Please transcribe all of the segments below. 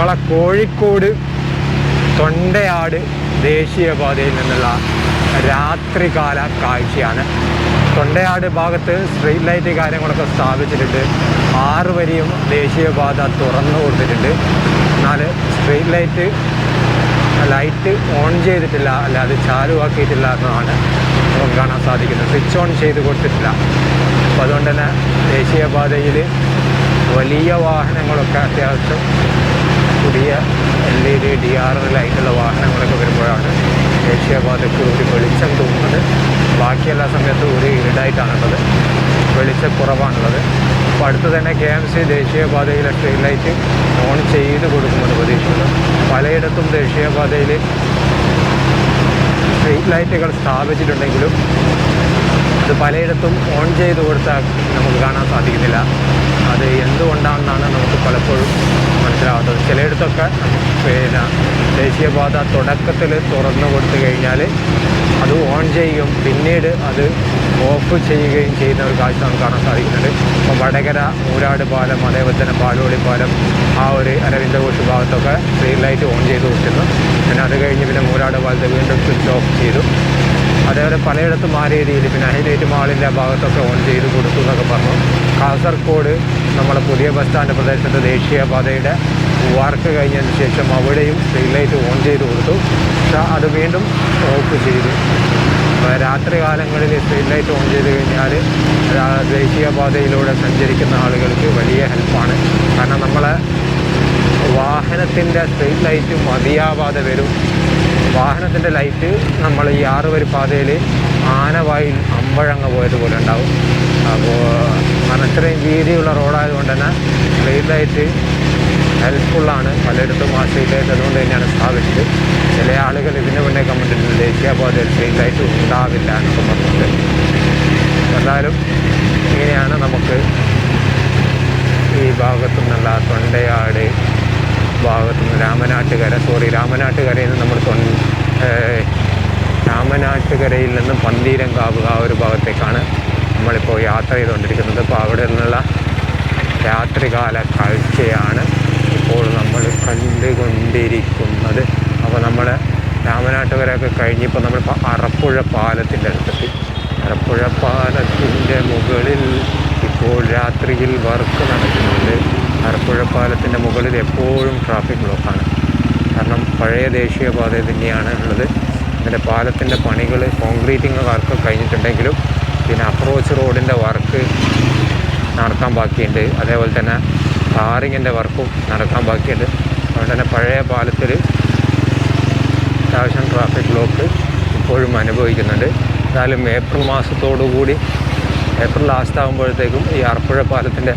നമ്മളെ കോഴിക്കോട് തൊണ്ടയാട് ദേശീയപാതയിൽ നിന്നുള്ള രാത്രികാല കാഴ്ചയാണ്. തൊണ്ടയാട് ഭാഗത്ത് സ്ട്രീറ്റ് ലൈറ്റ് കാര്യങ്ങളൊക്കെ സ്ഥാപിച്ചിട്ടുണ്ട്. ആറ് വരിയും ദേശീയപാത തുറന്നു കൊടുത്തിട്ടുണ്ട്. എന്നാൽ സ്ട്രീറ്റ് ലൈറ്റ് ലൈറ്റ് ഓൺ ചെയ്തിട്ടില്ല അല്ലാതെ അത് ചാലുവാക്കിയിട്ടില്ല എന്നതാണ് നമുക്ക് കാണാൻ സാധിക്കുന്നത്. സ്വിച്ച് ഓൺ ചെയ്ത് കൊടുത്തിട്ടില്ല. അപ്പോൾ അതുകൊണ്ട് തന്നെ ദേശീയപാതയിൽ വലിയ വാഹനങ്ങളൊക്കെ അത്യാവശ്യം L E D D R ആയിട്ടുള്ള വാഹനങ്ങളൊക്കെ വരുമ്പോഴാണ് ദേശീയപാതയ്ക്ക് ഒരു വെളിച്ചം തോന്നുന്നത്. ബാക്കിയെല്ലാ സമയത്തും ഒരു ഇരുടായിട്ടാണുള്ളത്. വെളിച്ചം കുറവാണുള്ളത്. അപ്പോൾ അടുത്ത് തന്നെ കെ എം സി ദേശീയപാതയിലെ സ്ട്രീറ്റ് ലൈറ്റ് ഓൺ ചെയ്ത് കൊടുക്കുമെന്ന് പ്രതീക്ഷിക്കുന്നു. പലയിടത്തും ദേശീയപാതയിൽ സ്ട്രീറ്റ് ലൈറ്റുകൾ സ്ഥാപിച്ചിട്ടുണ്ടെങ്കിലും അത് പലയിടത്തും ഓൺ ചെയ്ത് കൊടുത്താൽ നമുക്ക് കാണാൻ സാധിക്കുന്നില്ല. അത് എന്തുകൊണ്ടാണെന്നാണ് നമുക്ക് പലപ്പോഴും മനസ്സിലാവാത്തത് ചിലയിടത്തൊക്കെ പിന്നെ ദേശീയപാത തുടക്കത്തിൽ തുറന്നു കൊടുത്തു കഴിഞ്ഞാൽ അത് ഓൺ ചെയ്യുകയും പിന്നീട് അത് ഓഫ് ചെയ്യുകയും ചെയ്യുന്ന ഒരു കാഴ്ച നമുക്ക് കാണാൻ സാധിക്കുന്നുണ്ട്. ഇപ്പോൾ വടകര മൂരാട് പാലം അതേപോലെ തന്നെ പാലോളി പാലം ആ ഒരു അരവിന്ദ ഘോഷ് ഭാഗത്തൊക്കെ സ്ട്രീറ്റ് ലൈറ്റ് ഓൺ ചെയ്ത് കൊടുത്തിരുന്നു. പിന്നെ അത് കഴിഞ്ഞ് പിന്നെ മൂരാട് പാലത്ത് വീണ്ടും സ്വിച്ച് ഓഫ് ചെയ്തു. അതേപോലെ പലയിടത്തും ആ രീതിയിൽ പിന്നെ ഹൈലൈറ്റ് മാളിന്റെ ഭാഗത്തൊക്കെ ഓൺ ചെയ്ത് കൊടുത്തു എന്നൊക്കെ പറഞ്ഞു. കാസർഗോഡ് നമ്മുടെ പുതിയ ബസ് സ്റ്റാൻഡ് പ്രദേശത്ത് ദേശീയപാതയുടെ വർക്ക് കഴിഞ്ഞതിന് ശേഷം അവിടെയും സ്ട്രീറ്റ് ലൈറ്റ് ഓൺ ചെയ്ത് കൊടുത്തു. പക്ഷേ അത് വീണ്ടും ഓഫ് ചെയ്തു. രാത്രി കാലങ്ങളിൽ സ്ട്രീറ്റ് ലൈറ്റ് ഓൺ ചെയ്ത് കഴിഞ്ഞാൽ ദേശീയപാതയിലൂടെ സഞ്ചരിക്കുന്ന ആളുകൾക്ക് വലിയ ഹെൽപ്പാണ് കാരണം നമ്മളെ വാഹനത്തിന്റെ സ്ട്രീറ്റ് ലൈറ്റ് മതിയാവാതെ വരും. വാഹനത്തിന്റെ ലൈറ്റ് നമ്മൾ ഈ ആറ് വരി പാതയിൽ ആനവായി അമ്പഴങ്ങ പോയതുപോലെ ഉണ്ടാവും. അപ്പോൾ കാരണം ഇത്രയും വീതിയുള്ള റോഡായതുകൊണ്ട് തന്നെ സ്ട്രീറ്റ് ലൈറ്റ് ഹെൽപ്ഫുള്ളാണ്. പലയിടത്തും ആ സ്ട്രീറ്റ് ലൈറ്റ് അതുകൊണ്ട് തന്നെയാണ് സ്ഥാപിച്ചത്. ചില ആളുകൾ ഇതിന് മുന്നേ കമ്മിട്ടുണ്ട് ദേശീയപാതയിൽ സ്ട്രീറ്റ് ലൈറ്റ് ഉണ്ടാവില്ല എന്നൊക്കെ പറഞ്ഞിട്ടുണ്ട് എന്തായാലും ഇങ്ങനെയാണ് നമുക്ക് ഈ ഭാഗത്തു നിന്നുള്ള തൊണ്ടയാട് ഭാഗത്തു നിന്ന് രാമനാട്ടുകര സോറി രാമനാട്ടുകരയിൽ നിന്ന് നമ്മൾ തൊ രാമനാട്ടുകരയിൽ നിന്ന് പന്തീരങ്കാവ് ആ ഒരു ഭാഗത്തേക്കാണ് നമ്മളിപ്പോൾ യാത്ര ചെയ്തുകൊണ്ടിരിക്കുന്നത്. അപ്പോൾ അവിടെ നിന്നുള്ള രാത്രികാല കാഴ്ചയാണ് നമ്മൾ കണ്ടുകൊണ്ടിരിക്കുന്നത്. അപ്പോൾ നമ്മൾ രാമനാട്ടുകരയൊക്കെ കഴിഞ്ഞിപ്പോൾ നമ്മൾ അറപ്പുഴ പാലത്തിന്റെ അടുത്തെത്തി. അറപ്പുഴ പാലത്തിന്റെ മുകളിൽ ഇപ്പോൾ രാത്രിയിൽ വർക്ക് നടക്കുന്നുണ്ട്. അറപ്പുഴ പാലത്തിന്റെ മുകളിൽ എപ്പോഴും ട്രാഫിക് ബ്ലോക്കാണ്. കാരണം പഴയ ദേശീയപാത തന്നെയാണ് ഉള്ളത്. അതിന്റെ പാലത്തിന്റെ പണികൾ കോൺക്രീറ്റിംഗ് വർക്ക് കഴിഞ്ഞിട്ടുണ്ടെങ്കിലും പിന്നെ അപ്രോച്ച് റോഡിന്റെ വർക്ക് നടത്താൻ ബാക്കിയുണ്ട്. അതേപോലെ തന്നെ ടാറിങ്ങിന്റെ വർക്കും നടക്കാൻ ബാക്കിയുണ്ട്. അതുകൊണ്ട് തന്നെ പഴയ പാലത്തിൽ അത്യാവശ്യം ട്രാഫിക് ബ്ലോക്ക് ഇപ്പോഴും അനുഭവിക്കുന്നുണ്ട്. എന്നാലും ഏപ്രിൽ മാസത്തോടു കൂടി ഏപ്രിൽ ലാസ്റ്റ് ആകുമ്പോഴത്തേക്കും ഈ ആർപ്പുഴ പാലത്തിന്റെ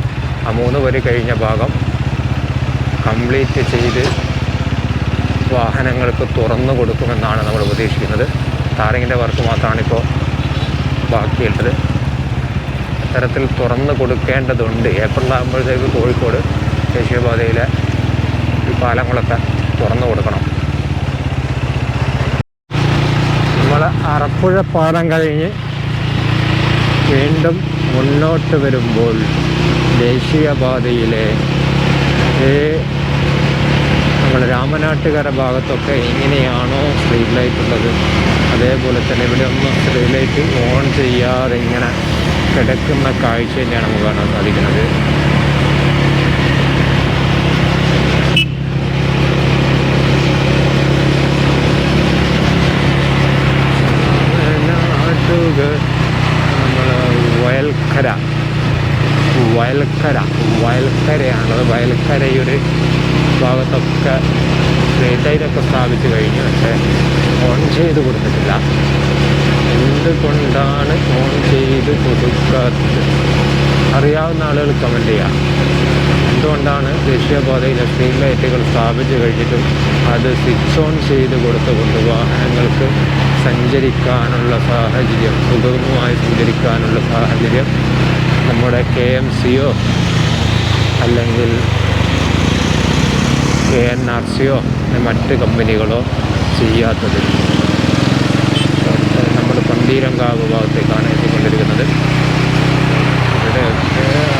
ആ മൂന്ന് വരി കഴിഞ്ഞ ഭാഗം കംപ്ലീറ്റ് ചെയ്ത് വാഹനങ്ങൾക്ക് തുറന്നു കൊടുക്കുമെന്നാണ് നമ്മൾ പ്രതീക്ഷിക്കുന്നത്. ടാറിങ്ങിന്റെ വർക്ക് മാത്രമാണ് ഇപ്പോൾ ബാക്കിയുള്ളത്. അത്തരത്തിൽ തുറന്നു കൊടുക്കേണ്ടതുണ്ട്. ഏപ്രിൽ ആകുമ്പോഴത്തേക്ക് കോഴിക്കോട് ദേശീയപാതയിലെ ഈ പാലങ്ങളൊക്കെ തുറന്നു കൊടുക്കണം. നമ്മൾ അറപ്പുഴ പാലം കഴിഞ്ഞ് വീണ്ടും മുന്നോട്ട് വരുമ്പോൾ ദേശീയപാതയിലെ നമ്മൾ രാമനാട്ടുകര ഭാഗത്തൊക്കെ എങ്ങനെയാണോ സ്ട്രീറ്റ് ലൈറ്റ് ഉള്ളത് അതേപോലെ തന്നെ ഇവിടെ ഒന്ന് സ്ട്രീറ്റ് ലൈറ്റ് ഓൺ ചെയ്യാതെ ഇങ്ങനെ കിടക്കുന്ന കാഴ്ച തന്നെയാണ് നമുക്ക് കാണാൻ സാധിക്കുന്നത്. ഭാഗത്തൊക്കെ സ്ട്രീറ്റ് സ്ഥാപിച്ചു കഴിഞ്ഞു പക്ഷേ ഓൺ ചെയ്ത് കൊടുത്തിട്ടില്ല. എന്തുകൊണ്ടാണ് ഓൺ ചെയ്ത് കൊടുക്കാത്തത്? അറിയാവുന്ന ആളുകൾ കമന്റ് ചെയ്യാം. എന്തുകൊണ്ടാണ് ദേശീയപാത ഇലക്ട്രിക് ലൈറ്റുകൾ സ്ഥാപിച്ചു കഴിഞ്ഞിട്ടും അത് സ്വിച്ച് ഓൺ ചെയ്ത് കൊടുത്തുകൊണ്ട് വാഹനങ്ങൾക്ക് സഞ്ചരിക്കാനുള്ള സാഹചര്യം സുഗമമായി സഞ്ചരിക്കാനുള്ള സാഹചര്യം നമ്മുടെ കെ എം സിയോ അല്ലെങ്കിൽ കെ എൻ ആർ സിയോ മറ്റ് കമ്പനികളോ ചെയ്യാത്തത്? നമ്മൾ പന്തീരങ്കാവ് ഭാഗത്തേക്കാണ് എത്തിക്കൊണ്ടിരിക്കുന്നത്. ഇവിടെ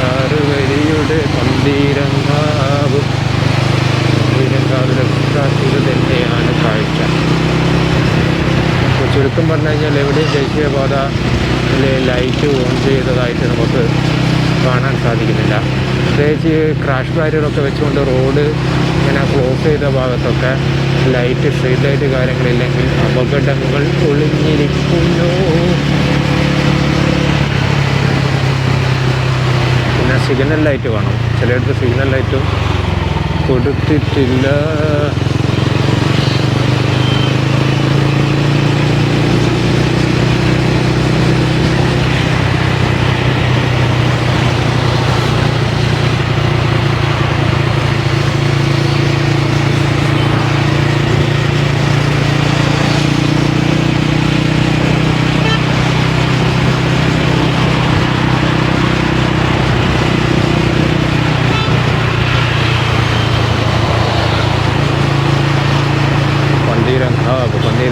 ആറ് വരിയുടെ പന്തീരങ്കാവ്. പന്തീരങ്കാവിലൊക്കെ ഇത് തന്നെയാണ് കാഴ്ച. അപ്പോൾ ചുരുക്കം പറഞ്ഞു കഴിഞ്ഞാൽ എവിടെയും ദേശീയപാത ലൈറ്റ് ഓൺ ചെയ്തതായിട്ട് നമുക്ക് കാണാൻ സാധിക്കുന്നില്ല. പ്രത്യേകിച്ച് ക്രാഷ് ബാരിയറൊക്കെ വെച്ചുകൊണ്ട് റോഡ് ഇങ്ങനെ ക്ലോസ് ചെയ്ത ഭാഗത്തൊക്കെ ലൈറ്റ് സ്ട്രീറ്റ് ലൈറ്റ് കാര്യങ്ങളില്ലെങ്കിൽ അപകടങ്ങൾ ഒളിഞ്ഞിരിക്കുന്നു. പിന്നെ സിഗ്നൽ ലൈറ്റ് വേണം. ചിലയിടത്ത് സിഗ്നൽ ലൈറ്റും കൊടുത്തിട്ടില്ല.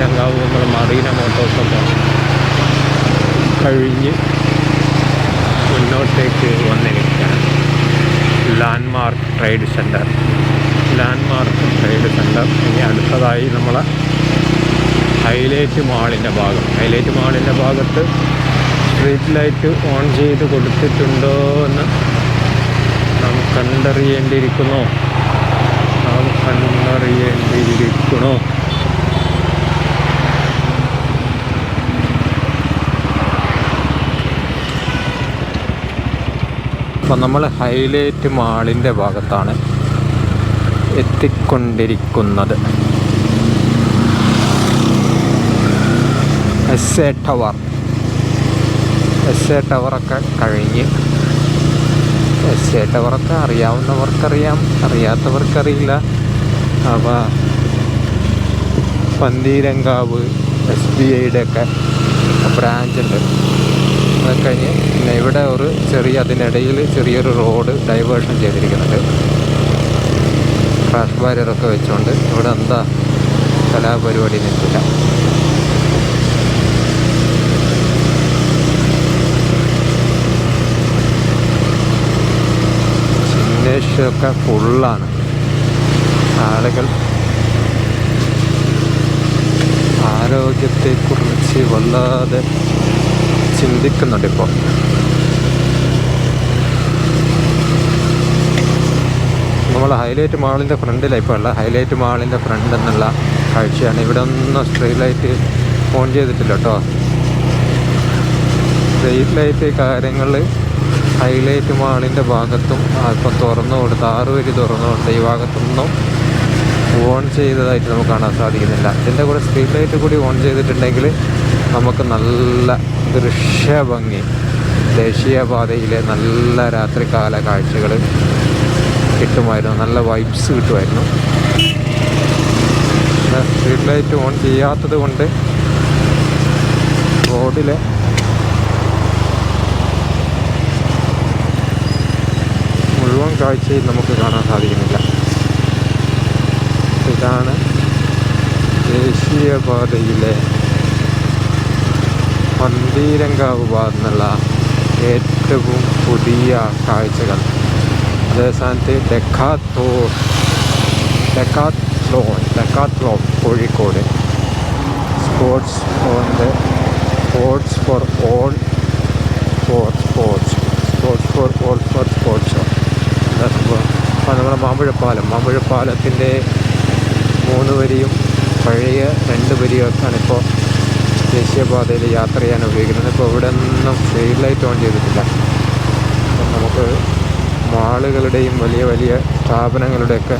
പന്തീരങ്കാവ് നമ്മൾ മറീന മോട്ടോഴ്സൊക്കെ കഴിഞ്ഞ് മുന്നോട്ടേക്ക് വന്നിരിക്കുകയാണ്. Landmark trade centre landmark trade centre ഇനി അടുത്തതായി നമ്മൾ ഹൈലൈറ്റ് മാളിന്റെ ഭാഗം. ഹൈലൈറ്റ് മാളിന്റെ ഭാഗത്ത് സ്ട്രീറ്റ് ലൈറ്റ് ഓൺ ചെയ്ത് കൊടുത്തിട്ടുണ്ടോ എന്ന് നാം കണ്ടറിയേണ്ടിയിരിക്കുന്നു. നാം കണ്ടറിയേണ്ടിയിരിക്കണോ അപ്പം നമ്മൾ ഹൈലൈറ്റ് മാളിന്റെ ഭാഗത്താണ് എത്തിക്കൊണ്ടിരിക്കുന്നത്. S A tower S A ടവറൊക്കെ കഴിഞ്ഞ് എസ് എ ടവറൊക്കെ അറിയാവുന്നവർക്കറിയാം അറിയാത്തവർക്കറിയില്ല. അപ്പോൾ പന്തീരങ്കാവ് എസ് ബി ഐയുടെ ഒക്കെ ബ്രാഞ്ചുണ്ട് അതൊക്കെ കഴിഞ്ഞ് പിന്നെ ഇവിടെ ഒരു ചെറിയ അതിനിടയിൽ ചെറിയൊരു റോഡ് ഡൈവേർഷൻ ചെയ്തിരിക്കുന്നുണ്ട്. ക്രാഷ് ബാരിയറൊക്കെ വെച്ചുകൊണ്ട് ഇവിടെ എന്താ കലാപരിപാടി നിൽക്കില്ല ചിന്നേഷൊക്കെ ഫുള്ളാണ് ആളുകൾ ആരോഗ്യത്തെക്കുറിച്ച് വല്ലാതെ ചിന്തിക്കുന്നുണ്ട് ഇപ്പോൾ നമ്മൾ ഹൈലൈറ്റ് മാളിന്റെ ഫ്രണ്ടിലാണ് ഇപ്പോൾ ഉള്ള ഹൈലൈറ്റ് മാളിന്റെ ഫ്രണ്ട് എന്നുള്ള കാഴ്ചയാണ്. ഇവിടെ ഒന്നും സ്ട്രീറ്റ് ലൈറ്റ് ഓൺ ചെയ്തിട്ടില്ല കേട്ടോ. സ്ട്രീറ്റ് ലൈറ്റ് കാര്യങ്ങൾ ഹൈലൈറ്റ് മാളിന്റെ ഭാഗത്തും ഇപ്പം തുറന്നു കൊടുത്ത് ആറ് വരി തുറന്നു കൊടുത്ത് ഈ ഭാഗത്തൊന്നും ഓൺ ചെയ്തതായിട്ട് നമുക്ക് കാണാൻ സാധിക്കുന്നില്ല. ഇതിന്റെ കൂടെ സ്ട്രീറ്റ് ലൈറ്റ് കൂടി ഓൺ ചെയ്തിട്ടുണ്ടെങ്കിൽ നമുക്ക് നല്ല ദൃശ്യഭംഗി. ദേശീയപാതയിലെ നല്ല രാത്രികാല കാഴ്ചകൾ കിട്ടുമായിരുന്നു. നല്ല വൈബ്സ് കിട്ടുമായിരുന്നു. സ്ട്രീറ്റ് ലൈറ്റ് ഓൺ ചെയ്യാത്തത് കൊണ്ട് റോഡിലെ മുഴുവൻ കാഴ്ചയും നമുക്ക് കാണാൻ സാധിക്കുന്നില്ല. ഇതാണ് ദേശീയപാതയിലെ പന്തീരങ്കാവ് ഭാഗത്തുനിന്നുള്ള ഏറ്റവും പുതിയ കാഴ്ചകൾ. അതേ സ്ഥാനത്ത് Decathlon Decathlon Decathlon Kozhikode. Sports ഫോണിന്റെ sports for all for sports sports for all for sports. അപ്പോൾ നമ്മുടെ മാമ്പഴപ്പാലം. മാമ്പഴപ്പാലത്തിന്റെ മൂന്ന് വരിയും പഴയ രണ്ട് വരിയൊക്കെയാണ് ഇപ്പോൾ ദേശീയപാതയിൽ യാത്ര ചെയ്യാൻ ഉപയോഗിക്കുന്നത്. ഇപ്പോൾ ഇവിടെ നിന്നും ഫെയിൽ ലൈറ്റ് ഓൺ ചെയ്തിട്ടില്ല. അപ്പം നമുക്ക് മാളുകളുടെയും വലിയ വലിയ സ്ഥാപനങ്ങളുടെയൊക്കെ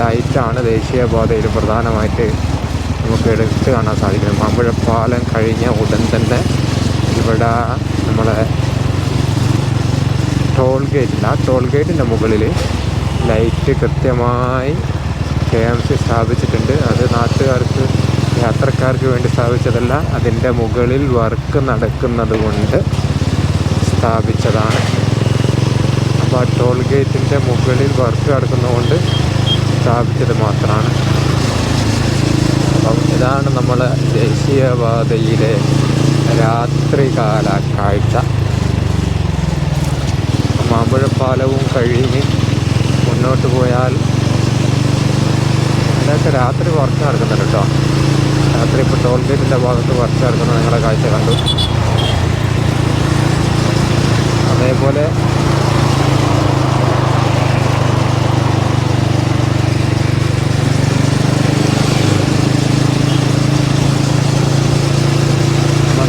ലൈറ്റാണ് ദേശീയപാതയിൽ പ്രധാനമായിട്ട് നമുക്ക് എടുത്ത് കാണാൻ സാധിക്കുന്നത്. മാമ്പഴപ്പാലം കഴിഞ്ഞ ഉടൻ തന്നെ ഇവിടെ നമ്മളെ ടോൾ ഗേറ്റില്ല ആ ടോൾ ഗേറ്റിന്റെ മുകളിൽ ലൈറ്റ് കൃത്യമായി കെ എം സി സ്ഥാപിച്ചിട്ടുണ്ട്. അത് നാട്ടുകാർക്ക് യാത്രക്കാർക്ക് വേണ്ടി സ്ഥാപിച്ചതല്ല അതിന്റെ മുകളിൽ വർക്ക് നടക്കുന്നത് കൊണ്ട് സ്ഥാപിച്ചതാണ്. അപ്പോൾ ആ ടോൾ ഗേറ്റിന്റെ മുകളിൽ വർക്ക് നടക്കുന്നതുകൊണ്ട് സ്ഥാപിച്ചത് മാത്രമാണ്. അപ്പം ഇതാണ് നമ്മൾ ദേശീയപാതയിലെ രാത്രികാല കാഴ്ച മാമ്പഴപ്പാലവും കഴിഞ്ഞ് മുന്നോട്ട് പോയാൽ അതിനൊക്കെ രാത്രി വർക്ക് നടക്കുന്നുണ്ട് കേട്ടോ. രാത്രി ഇപ്പോൾ ടോൾ ഗേറ്റിന്റെ ഭാഗത്ത് വർക്ക് നടക്കുന്ന നിങ്ങളുടെ കാഴ്ച കണ്ടു. അതേപോലെ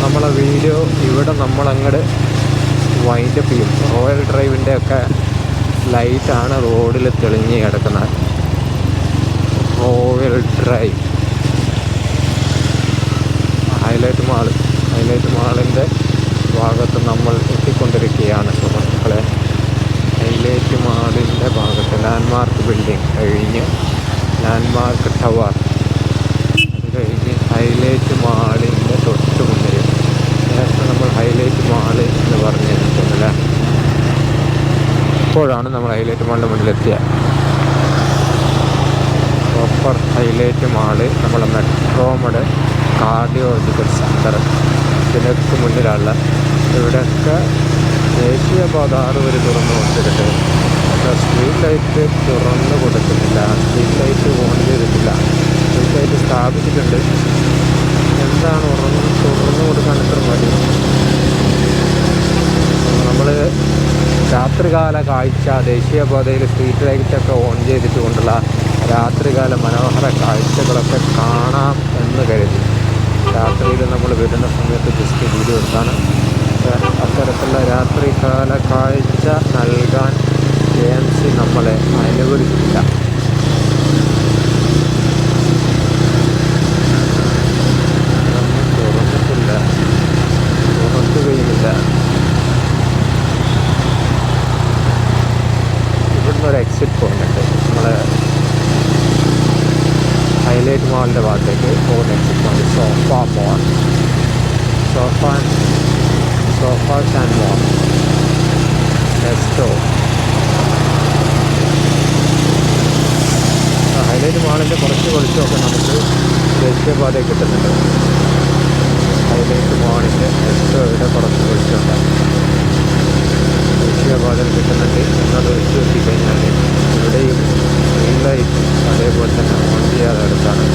നമ്മളെ വീഡിയോ ഇവിടെ നമ്മളങ്ങോട്ട് വൈൻഡപ്പ് ചെയ്യും. റോയൽ ഡ്രൈവിന്റെ ഒക്കെ ലൈറ്റാണ് റോഡിൽ തെളിഞ്ഞ് കിടക്കുന്നത്. Royal drive highlight mall highlight മാളിന്റെ ഭാഗത്ത് നമ്മൾ എത്തിക്കൊണ്ടിരിക്കുകയാണ്. സുഹൃത്തുക്കളെ ഹൈലൈറ്റ് മാളിന്റെ ഭാഗത്ത് ലാൻഡ്മാർക്ക് ബിൽഡിംഗ് കഴിഞ്ഞ് ലാൻഡ്മാർക്ക് ടവർ. അത് കഴിഞ്ഞ് ഹൈലൈറ്റ് മാളിന്റെ തൊട്ട് മുന്നിൽ നേരത്തെ നമ്മൾ ഹൈലൈറ്റ് മാൾ എന്ന് പറഞ്ഞിട്ടുണ്ടല്ല ഇപ്പോഴാണ് നമ്മൾ ഹൈലൈറ്റ് മാളിന്റെ മുന്നിലെത്തിയ. പ്രോപ്പർ ഹൈലൈറ്റ് മാൾ നമ്മളെ മെട്രോമഡ് കാർഡിയോളജിക്കൽ സെന്റർ ഇതിനൊക്കെ മുന്നിലുള്ള ഇവിടെയൊക്കെ ദേശീയപാത വരെ തുറന്നു കൊടുത്തിട്ടുണ്ട്. പക്ഷേ സ്ട്രീറ്റ് ലൈറ്റ് തുറന്നു കൊടുത്തിട്ടില്ല സ്ട്രീറ്റ് ലൈറ്റ് ഓൺ ചെയ്തിട്ടില്ല. സ്ട്രീറ്റ് ലൈറ്റ് സ്ഥാപിച്ചിട്ടുണ്ട്. എന്താണ് ഉറന്ന് തുറന്നു കൊടുക്കാൻ ഇത്ര മതി നമ്മൾ രാത്രികാല കാഴ്ച ദേശീയപാതയിൽ സ്ട്രീറ്റ് ലൈറ്റൊക്കെ ഓൺ ചെയ്തിട്ടുകൊണ്ടുള്ള രാത്രികാല മനോഹര കാഴ്ചകളൊക്കെ കാണാം എന്ന് കരുതി. രാത്രിയിൽ നമ്മൾ വരുന്ന സമയത്ത് ജസ്റ്റ് വീഡിയോ എടുത്താണ്. അത്തരത്തിലുള്ള രാത്രികാല കാഴ്ച നൽകാൻ കെ എം സി നമ്മളെ അനുവദിക്കില്ല തുറന്നിട്ടില്ല തുറക്കുകയുമില്ല എക്സിറ്റ് പോയിന്റ് ഉണ്ട്. നമ്മളെ ഹൈലൈറ്റ് മാളിന്റെ പോകുന്ന exit So far, so far so far more. Let's go. Highlight മാളിന്റെ കുറച്ച് വെളിച്ചമൊക്കെ നമുക്ക് ദേശീയപാതയിൽ കിട്ടുന്നുണ്ട്. ഹൈലൈറ്റ് മാളിന്റെ നെക്സ്റ്റോയുടെ കുറച്ച് വെളിച്ചമുണ്ട്. ദേശീയപാതയിൽ കിട്ടുന്നുണ്ട്. എന്നത് വെച്ച് നോക്കിക്കഴിഞ്ഞാൽ ഇവിടെയും ഗ്രീൻ ലൈറ്റ് അതേപോലെ തന്നെ ഓൺ ചെയ്യാതെ അടുത്താണ്.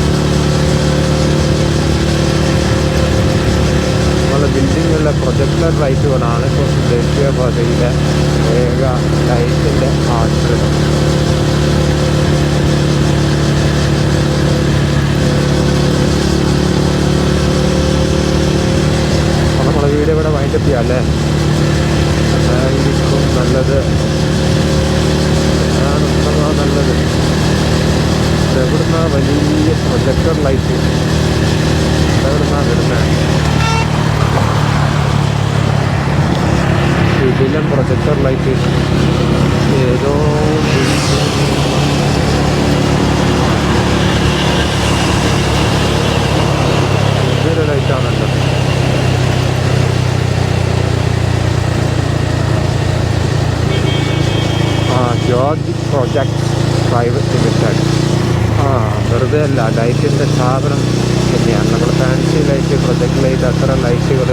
നമ്മളെ ബിൽഡിങ്ങിലുള്ള പ്രൊജക്ടർ ലൈറ്റുകളാണ് ഇപ്പോൾ ദേശീയപാതയിലെ ഏക ലൈറ്റിന്റെ നമ്മളെ ഇവിടെ വൈൻഡപ്പ് അല്ലേ? അതായിരിക്കും നല്ലത്. നല്ലത്. എവിടുന്ന വലിയ പ്രൊജക്ടർ ലൈറ്റ് എവിടുന്നാ വരുന്നത് ഇതിലും പ്രൊജക്ടർ ലൈറ്റ് ഏതോ ഇതൊരു ലൈറ്റാണല്ലോ ആ ജോർജ് പ്രൊജക്ട് പ്രൈവറ്റ് ലിമിറ്റഡ് ആ വെറുതെ അല്ല ലൈറ്റിന്റെ സ്ഥാപനം തന്നെയാണ്. നമ്മൾ ഫാൻസി ലൈറ്റ് പ്രൊജക്ട് ലൈറ്റ് അത്ര ലൈറ്റുകൾ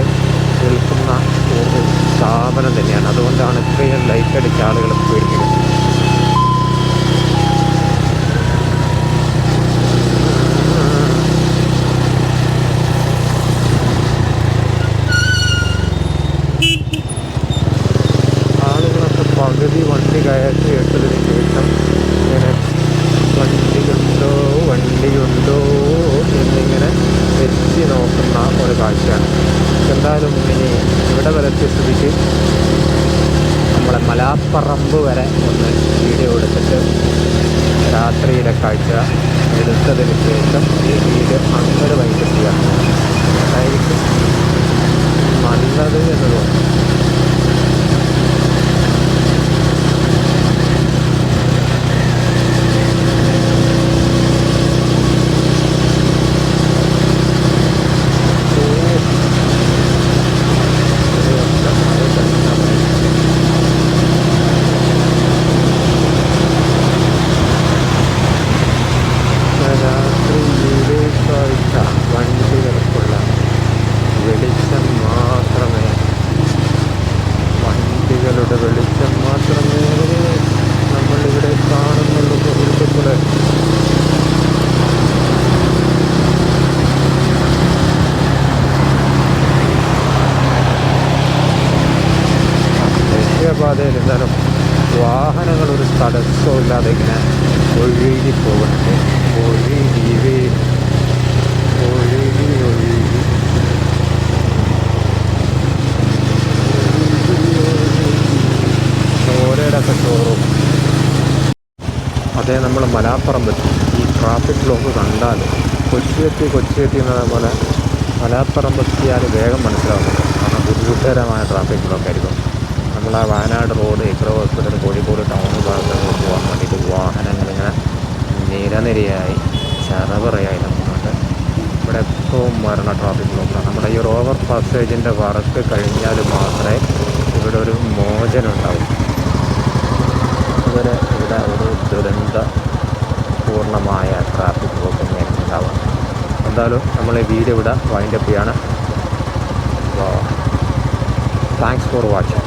സ്ഥാപനം തന്നെയാണ്. അതുകൊണ്ടാണ് ഇത്രയും ലൈറ്റ് അടിച്ച ആളുകൾ പേടിക്കുന്നത് ആളുകളൊക്കെ പകുതി വണ്ടി കയറ്റി ഇട്ടതിന് ശേഷം ഇങ്ങനെ വണ്ടിയുണ്ടോ വണ്ടിയുണ്ടോ എന്നിങ്ങനെ എത്തി നോക്കുന്ന ഒരു കാഴ്ചയാണ് എന്തായാലും ഇനി ഇവിടെ വരെ എത്തിയ സ്ഥിതിക്ക് നമ്മളെ മലാപ്പറമ്പ് വരെ ഒന്ന് വീഡിയോ എടുത്തിട്ട് രാത്രിയിലെ കാഴ്ച എടുത്തതിന് ശേഷം ഈ വീഡിയോ അങ്ങോട്ട് വൈകിട്ട് ചെയ്യാം അതായിരിക്കും നല്ലത് എന്ന് തോന്നുന്നു രാത്രിയിലെ കാഴ്ച വണ്ടികൾക്കുള്ള വെളിച്ചം മാത്രമേ പാതയിൽ എന്തായാലും വാഹനങ്ങൾ ഒരു തടസ്സവും ഇല്ലാതെ ഇങ്ങനെ ഒഴുകി പോകുന്നുണ്ട് ഒഴുകി ഒഴുകി ഒഴുകി ഓരോടെ ഷോറൂം അതേ നമ്മൾ മലാപ്പറമ്പെത്തി ഈ ട്രാഫിക് ബ്ലോക്ക് കണ്ടാൽ കൊച്ചിയെത്തി കൊച്ചിയെത്തി എന്ന പോലെ മലാപ്പറമ്പെത്തിയാൽ വേഗം മനസ്സിലാവുന്നുണ്ട് കാരണം ബുദ്ധിമുട്ടകരമായ ട്രാഫിക് ബ്ലോക്ക് ആയിരിക്കും. നമ്മൾ ആ Wayanad road എക്രോ hospital Kozhikode town ഭാഗത്തേക്ക് പോകാൻ വേണ്ടിയിട്ട് വാഹനങ്ങൾ ഇങ്ങനെ നിരനിരയായി ചറവറയായി നമുക്കുണ്ട് ഇവിടെ എപ്പോഴും മരണ ട്രാഫിക് ബ്ലോക്കാണ് നമ്മുടെ ഈ ഒരു ഓവർ പാസേജിന്റെ വർക്ക് കഴിഞ്ഞാൽ മാത്രമേ ഇവിടെ ഒരു മോചനം ഉണ്ടാവും. അതുവരെ ഇവിടെ ഒരു ദുരന്ത പൂർണമായ ട്രാഫിക് ബ്ലോക്ക് ഉണ്ടാവുക എന്തായാലും നമ്മൾ ഈ വീഡിയോ ഇവിടെ വൈൻഡപ്പ് ചെയ്യാണ്. Thanks for watching